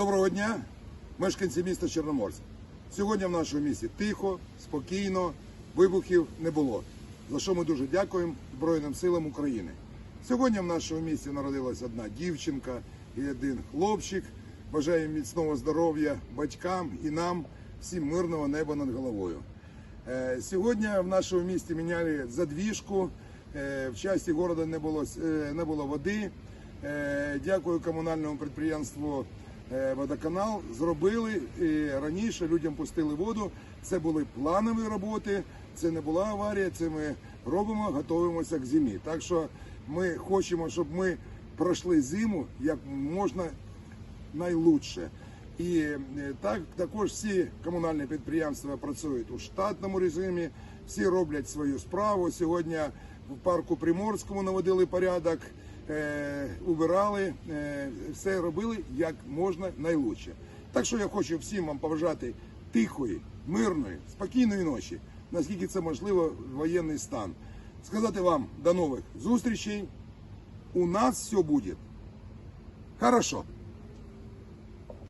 Доброго дня, мешканці міста Чорноморськ. Сьогодні в нашому місті тихо, спокійно, вибухів не було. За що ми дуже дякуємо Збройним силам України. Сьогодні в нашому місті народилась одна дівчинка і один хлопчик. Бажаємо міцного здоров'я батькам і нам, всім мирного неба над головою. Е, Сьогодні в нашому місті міняли задвіжку. Е, В часті міста не було, е, не було води. Дякую комунальному підприємству Водоканал. Зробили і раніше людям пустили воду. Це були планові роботи, це не була аварія. Це ми робимо, готуємося к зимі. Так що ми хочемо, щоб ми пройшли зиму як можна найлучше. І е, так також всі комунальні підприємства працюють у штатному режимі, всі роблять свою справу. Сьогодні в парку Приморському наводили порядок, е, убирали, е, все робили як можна найлучше. Так що я хочу всім вам побажати тихої, мирної, спокійної ночі, наскільки це можливо воєнний стан. Сказати вам до нових зустрічей. У нас все буде хорошо.